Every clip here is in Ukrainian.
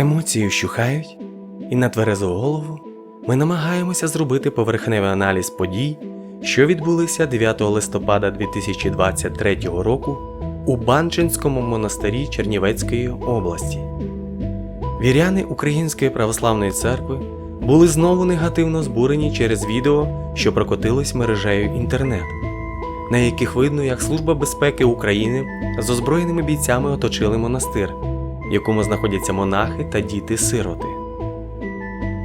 Емоції вщухають, і на тверезу голову ми намагаємося зробити поверхневий аналіз подій, що відбулися 9 листопада 2023 року у Банчинському монастирі Чернівецької області. Віряни Української православної церкви були знову негативно збурені через відео, що прокотилось мережею інтернет, на яких видно, як Служба безпеки України з озброєними бійцями оточили монастир, в якому знаходяться монахи та діти-сироти.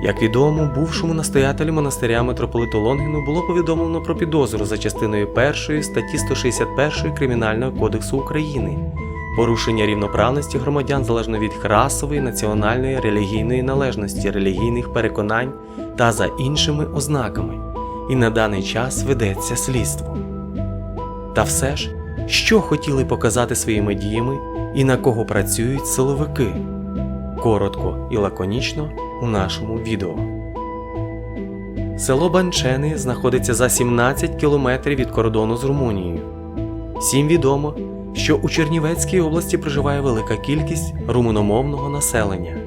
Як відомо, бувшому настоятелю монастиря митрополиту Лонгіну було повідомлено про підозру за частиною 1 статті 161 Кримінального кодексу України порушення рівноправності громадян залежно від расової, національної, релігійної належності, релігійних переконань та за іншими ознаками, і на даний час ведеться слідство. Та все ж, що хотіли показати своїми діями і на кого працюють силовики? Коротко і лаконічно у нашому відео. Село Банчени знаходиться за 17 кілометрів від кордону з Румунією. Всім відомо, що у Чернівецькій області проживає велика кількість румуномовного населення.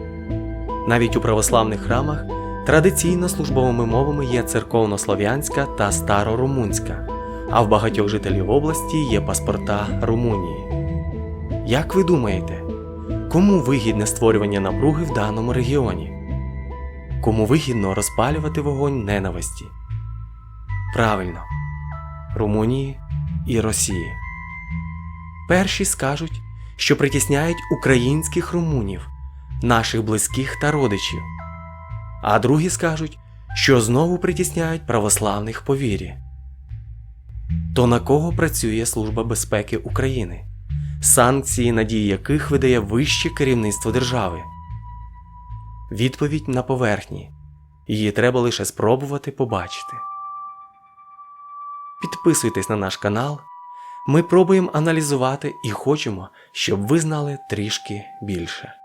Навіть у православних храмах традиційно службовими мовами є церковнослов'янська та старорумунська, а в багатьох жителів області є паспорта Румунії. Як ви думаєте, кому вигідне створювання напруги в даному регіоні? Кому вигідно розпалювати вогонь ненависті? Правильно, Румунії і Росії. Перші скажуть, що притісняють українських румунів, наших близьких та родичів, а другі скажуть, що знову притісняють православних по вірі. То на кого працює Служба безпеки України, санкції надії яких видає вище керівництво держави? Відповідь на поверхні. Її треба лише спробувати побачити. Підписуйтесь на наш канал. Ми пробуємо аналізувати і хочемо, щоб ви знали трішки більше.